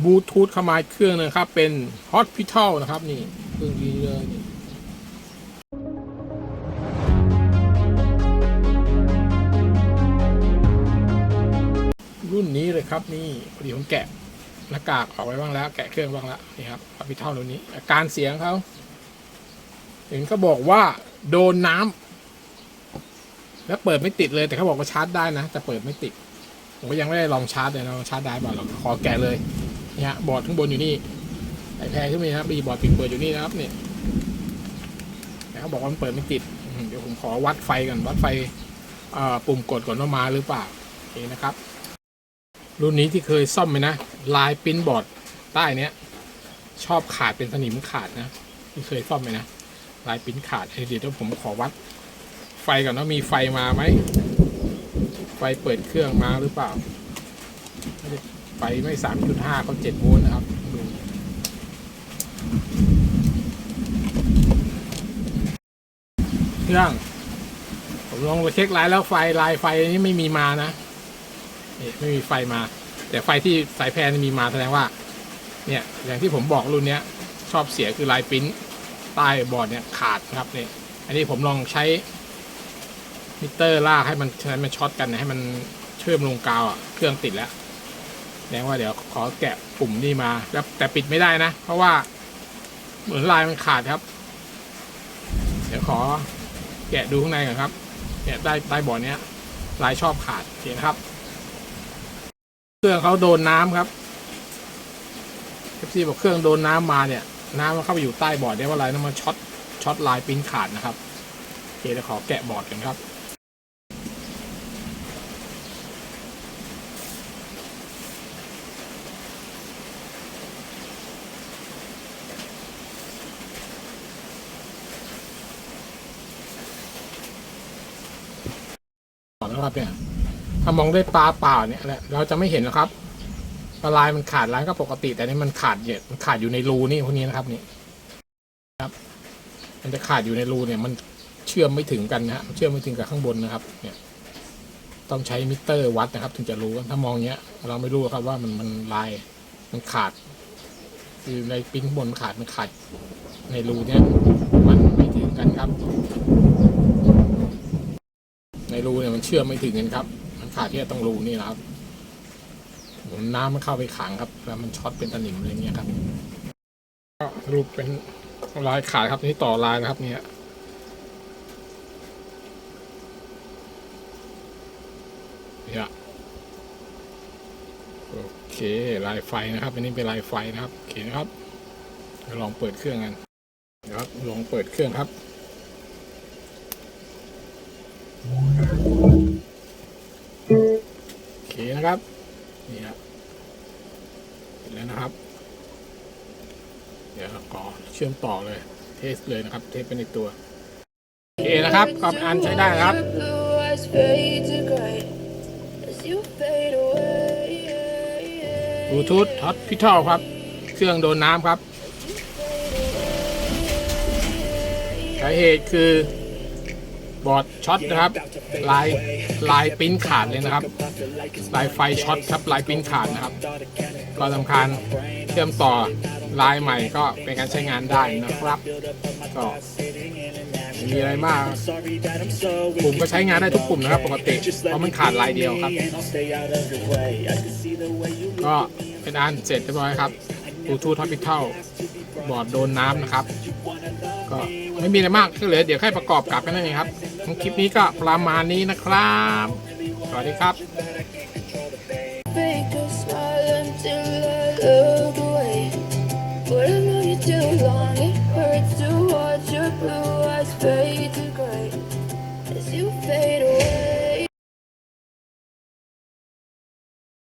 บลูทูธเข้ามาเครื่องนึงครับ เป็น Hospital นะครับ นี่เครื่องนี้เลยนี่รุ่นนี้เลยครับนี่พอดีผมแกะหน้ากากออกไว้บ้างแล้ว แกะเครื่องบ้างแล้วนี่ครับ Hospital ตัวนี้ อาการเสียงเขาเห็นเขาบอกว่าโดนน้ำแล้วเปิดไม่ติดเลยแต่เขาบอกว่าชาร์จได้นะแต่เปิดไม่ติดผมก็ยังไม่ได้ลองชาร์จเลยนะว่าชาร์จได้เปล่าเราขอแกะเลย นี่ฮะบอร์ดข้างบนอยู่นี่ไอแพรขึ้นมาครับบีบอร์ดปิดเปิดอยู่นี่นะครับเนี่ยแต่เขาบอกว่ามันเปิดไม่ติดเดี๋ยวผมขอวัดไฟก่อนวัดไฟปุ่มกดก่อนว่ามาหรือเปล่าโอเคนะครับ รุ่นนี้ที่เคยซ่อมไปนะลายปิ้นบอร์ดใต้เนี้ย ชอบขาดเป็นสนิมขาดนะ ที่เคยซ่อมไปนะลายปิ้นขาดเดี๋ยวผมขอวัด ไฟก่อนว่ามีไฟมาไหมไฟเปิดเครื่องมาหรือเปล่า ฟไม่สามจุดห้าเขาเจ็ดโวลต์นะครับดูเครื่อง ผมลองเช็คไลน์แล้วไฟลายไฟนี้ไม่มีมานะนี่ไม่มีไฟมา แต่ไฟที่สายแพร์มีมาแสดงว่า เนี่ย อย่างที่ผมบอกรุ่นเนี้ย ชอบเสียคือลายปิ้นใต้บอร์ดเนี่ยขาดนะครับเนี่ยอันนี้ผมลองใช้มิเตอร์ลากให้มันให้มันช็อตกันนะให้มันเชื่อมลงกาวอะเครื่องติดแล้ว แสดงว่าเดี๋ยวขอแกะปุ่มนี่มาแล้วแต่ปิดไม่ได้นะ เพราะว่าเหมือนลายมันขาดครับ เดี๋ยวขอแกะดูข้างในก่อนครับเนี่ยใต้ใต้บอร์ดเนี้ยลายชอบขาดโอเคนครับเครื่องเขาโดนน้ำครับเอฟซีบอกเครื่องโดนน้ำมาเนี่ย น้ำมันเข้าไปอยู่ใต้บอร์ดเนี่ยว่าลายนั้นมันช็อตช็อตลายปิ้นขาดนะครับโอเคเดี๋ยวขอแกะบอร์ดกันครับ นะครับเนี่ย ถ้ามองด้วยตาเปล่าเนี่ยแหละเราจะไม่เห็นนะครับว่าลายมันขาดลายก็ปกติ แต่นี่มันขาดเนี่ยมันขาดอยู่ในรูนี่พวกนี้นะครับนี่ครับ มันจะขาดอยู่ในรูเนี่ย มันเชื่อมไม่ถึงกันนะฮะเชื่อมไม่ถึงกับข้างบนนะครับ เนี่ย ต้องใช้มิเตอร์วัดนะครับ ถึงจะรู้ถ้ามองเนี้ย เราไม่รู้ครับว่ามันมันลายมันขาดคือในปิ้นข้างบนขาดมันขาดในรูเนี้ยมันไม่ถึงกันครับ รูเนี่ยมันเชื่อมไม่ถึงกันครับ มันขาดแค่ตรงรูนี่นะครับน้ำมันเข้าไปขังครับ แล้วมันช็อตเป็นตะหนิมอะไรเงี้ยครับก็สรุปเป็นลายขาดครับนี่ต่อลายนะครับ เนี่ยเนี่ยโอเคลายไฟนะครับอันนี้เป็นลายไฟนะครับโอเคนะครับเดี๋ยวลองเปิดเครื่องกันเดี๋ยวครับลองเปิดเครื่องครับ โอเคนะครับ นี่ครับเสร็จแล้วนะครับ เดี๋ยวเราก็เชื่อมต่อเลย เทสเลยนะครับ เทสไปในตัว โอเคนะครับก็อันใช้ได้ครับ บลูทูธฮอตพิทอลครับ เครื่องโดนน้ำครับ สาเหตุคือ บอร์ดช็อตนะครับลายลายปิ้นขาดเลยนะครับ ลายไฟช็อตครับลายปิ้นขาดนะครับ ก็สำคัญเชื่อมต่อลายใหม่ก็เป็นการใช้งานได้นะครับก็ไม่มีอะไรมากปุ่มก็ใช้งานได้ทุกปุ่มนะครับปกติเพราะมันขาดลายเดียวครับ ก็เป็นอันเสร็จเรียบร้อยครับบลูทูธฮอ p ิทัลบอร์ดโดนน้ำนะครับ ก็ไม่มีอะไรมากก็เหลือเดี๋ยวแค่ประกอบกลับกันนั่นเองครับ คลิปนี้ก็ประมาณนี้นะครับ สวัสดีครับ